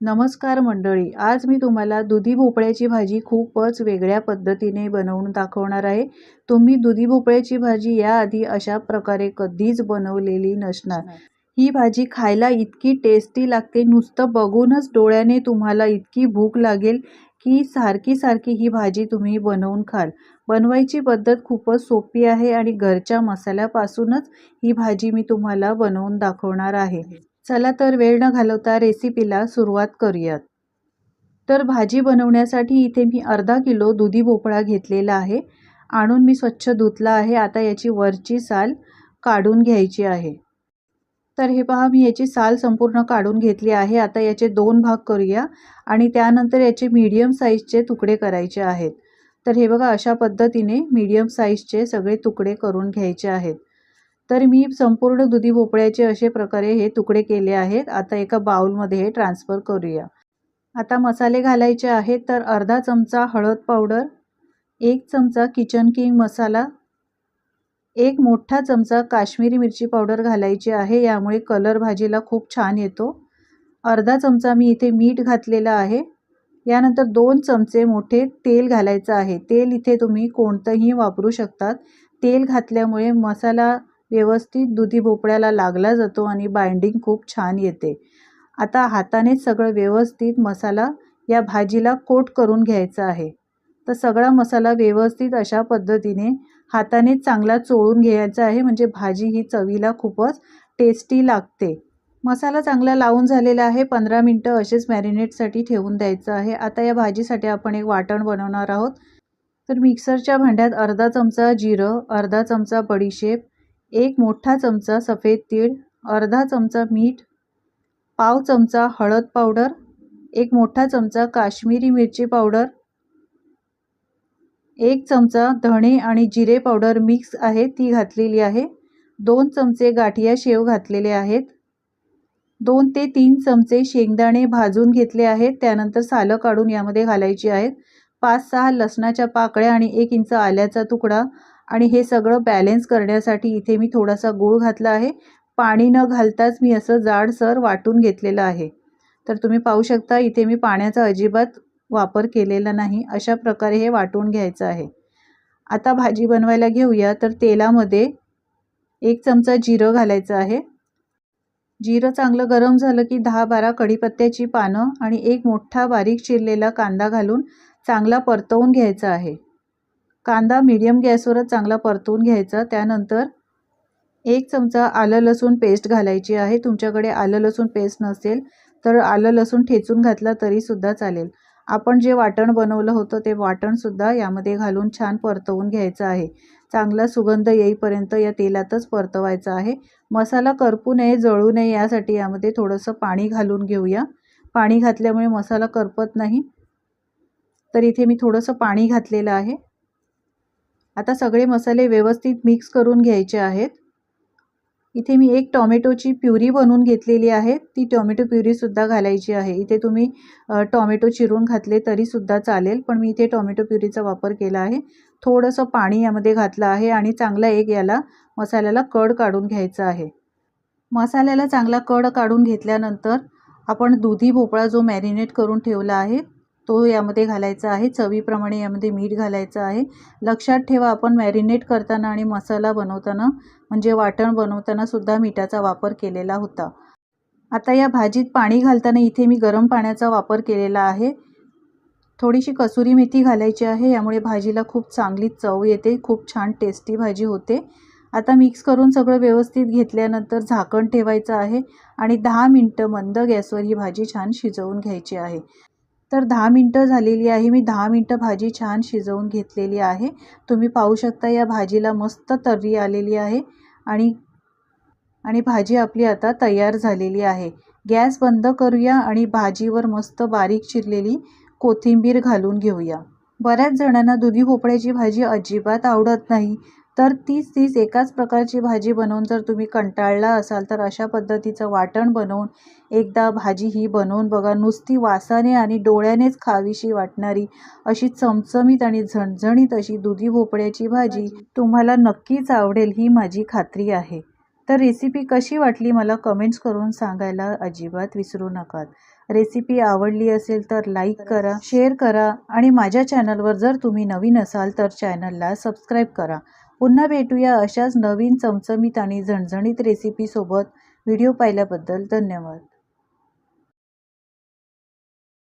नमस्कार मंडळी आज मी तुम्हाला दुधी भोपळ्याची भाजी खूपच वेगळ्या पद्धतीने बनवून दाखवणार आहे. तुम्ही दुधी भोपळ्याची भाजी याआधी अशा प्रकारे कधीच बनवलेली नसणार. ही भाजी खायला इतकी टेस्टी लागते नुसतं बघूनच डोळ्याने तुम्हाला इतकी भूक लागेल की सारखी सारखी ही भाजी तुम्ही बनवून खाल. बनवायची पद्धत खूपच सोपी आहे आणि घरच्या मसाल्यापासूनच ही भाजी मी तुम्हाला बनवून दाखवणार आहे. चला तर वेळ न घालवता रेसिपीला सुरुवात करूयात. तर भाजी बनवण्यासाठी इथे मी अर्धा किलो दुधी भोपळा घेतलेला आहे. आणून मी स्वच्छ धुतला आहे. आता याची वरची साल काढून घ्यायची आहे. तर हे पहा मी याची साल संपूर्ण काढून घेतली आहे. आता याचे दोन भाग करूया आणि त्यानंतर याचे मीडियम साईजचे तुकडे करायचे आहेत. तर हे बघा अशा पद्धतीने मीडियम साईजचे सगळे तुकडे करून घ्यायचे आहेत. तर मी संपूर्ण दुधी भोपळ्याचे असे प्रकारे हे तुकडे केले आहेत. आता एका बाउलमध्ये हे ट्रान्सफर करूया. आता मसाले घालायचे आहेत. तर अर्धा चमचा हळद पावडर एक चमचा किचन किंग मसाला एक मोठा चमचा काश्मीरी मिरची पावडर घालायची आहे. यामुळे कलर भाजीला खूप छान येतो. अर्धा चमचा मी इथे मीठ घातलेलं आहे. यानंतर दोन चमचे मोठे तेल घालायचं आहे. तेल इथे तुम्ही कोणतंही वापरू शकतात. तेल घातल्यामुळे मसाला व्यवस्थित दुधी भोपळ्याला लागला जातो आणि बाइंडिंग खूप छान येते. आता हाताने सगळं व्यवस्थित मसाला या भाजीला कोट करून घ्यायचा आहे. तर सगळा मसाला व्यवस्थित अशा पद्धतीने हाताने चांगला चोळून घ्यायचा आहे. म्हणजे भाजी ही चवीला खूपच टेस्टी लागते. मसाला चांगला लावून झालेला आहे. पंधरा मिनटं असेच मॅरिनेटसाठी ठेवून द्यायचं आहे. आता या भाजीसाठी आपण एक वाटण बनवणार आहोत. तर मिक्सरच्या भांड्यात अर्धा चमचा जिरं अर्धा चमचा बडीशेप एक मोठा चमचा सफेद तीळ अर्धा चमचा मीठ पाव चमचा हळद पावडर एक मोठा चमचा काश्मीरी मिरची पावडर एक चमचा धणे आणि जिरे पावडर मिक्स आहे ती घातलेली आहे. दोन चमचे गाठिया शेव घातलेले आहेत. दोन ते तीन चमचे शेंगदाणे भाजून घेतले आहेत त्यानंतर सालं काढून यामध्ये घालायची आहेत. पाच सहा लसणाच्या पाकळ्या आणि एक इंच आल्याचा तुकडा आणि हे सगळं बॅलेन्स करण्यासाठी इथे मी थोडासा गूळ घातला आहे. पाणी न घालताच मी असं जाडसर वाटून घेतलेलं आहे. तर तुम्ही पाहू शकता इथे मी पाण्याचा अजिबात वापर केलेला नाही. अशा प्रकारे हे वाटून घ्यायचं आहे. आता भाजी बनवायला घेऊया. तर तेलामध्ये एक चमचा जिरं घालायचं आहे. जिरं चांगलं गरम झालं की दहा बारा कढीपत्त्याची पानं आणि एक मोठा बारीक चिरलेला कांदा घालून चांगला परतवून घ्यायचा आहे. कांदा मीडियम गॅसवरच चांगला परतून घ्यायचा. त्यानंतर एक चमचा आलं लसूण पेस्ट घालायची आहे. तुमच्याकडे आलं लसूण पेस्ट नसेल तर आलं लसूण ठेचून घातला तरीसुद्धा चालेल. आपण जे वाटण बनवलं होतं ते वाटणसुद्धा यामध्ये घालून छान परतवून घ्यायचं आहे. चांगला सुगंध येईपर्यंत या तेलातच परतवायचा आहे. मसाला करपू नये जळू नये यासाठी यामध्ये थोडंसं पाणी घालून घेऊया. पाणी घातल्यामुळे मसाला करपत नाही. तर इथे मी थोडंसं पाणी घातलेलं आहे. आता सगळे मसाले व्यवस्थित मिक्स करून घ्यायचे आहेत. इथे मी एक टॉमॅटोची प्युरी बनवून घेतलेली आहे. ती टॉमॅटो प्युरीसुद्धा घालायची आहे. इथे तुम्ही टॉमॅटो चिरून घातले तरीसुद्धा चालेल पण मी इथे टॉमॅटो प्युरीचा वापर केला आहे. थोडंसं पाणी यामध्ये घातलं आहे आणि चांगला एक याला मसाल्याला कड काढून घ्यायचा आहे. मसाल्याला चांगला कड काढून घेतल्यानंतर आपण दुधी भोपळा जो मॅरिनेट करून ठेवला आहे तो यामध्ये घालायचा आहे. चवीप्रमाणे यामध्ये मीठ घालायचं आहे. लक्षात ठेवा आपण मॅरिनेट करताना आणि मसाला बनवताना म्हणजे वाटण बनवताना सुद्धा मिठाचा वापर केलेला होता. आता या भाजीत पाणी घालताना इथे मी गरम पाण्याचा वापर केलेला आहे. थोडीशी कसुरी मेथी घालायची आहे. यामुळे भाजीला खूप चांगली चव येते. खूप छान टेस्टी भाजी होते. आता मिक्स करून सगळं व्यवस्थित घेतल्यानंतर झाकण ठेवायचं आहे आणि दहा मिनटं मंद गॅसवर ही भाजी छान शिजवून घ्यायची आहे. तर दहा मिनटं झालेली आहे. मी दहा मिनटं भाजी छान शिजवून घेतलेली आहे. तुम्ही पाहू शकता या भाजीला मस्त तर्री आलेली आहे आणि आणि भाजी आपली आता तयार झालेली आहे. गॅस बंद करूया आणि भाजीवर मस्त बारीक चिरलेली कोथिंबीर घालून घेऊया. बऱ्याच जणांना दुधी भोपळ्याची भाजी अजिबात आवडत नाही. तर तीच तीच एकाच प्रकारची भाजी बनवून जर तुम्ही कंटाळला असाल तर अशा पद्धतीचं वाटण बनवून एकदा भाजी ही बनवून बघा नुसती वासाने आणि डोळ्यानेच खावीशी वाटणारी अशी चमचमीत आणि झणझणीत अशी दुधी भोपळ्याची भाजी तुम्हाला नक्कीच आवडेल ही माझी खात्री आहे. तर रेसिपी कशी वाटली मला कमेंट्स करून सांगायला अजिबात विसरू नका रेसिपी आवडली असेल तर लाईक करा. शेअर करा आणि माझ्या चॅनलवर जर तुम्ही नवीन असाल तर चॅनलला सबस्क्राईब करा. पुन्हा भेटूया अशाच नवीन चमचमीत आणि झणझणीत रेसिपीसोबत व्हिडिओ पाहिल्याबद्दल धन्यवाद.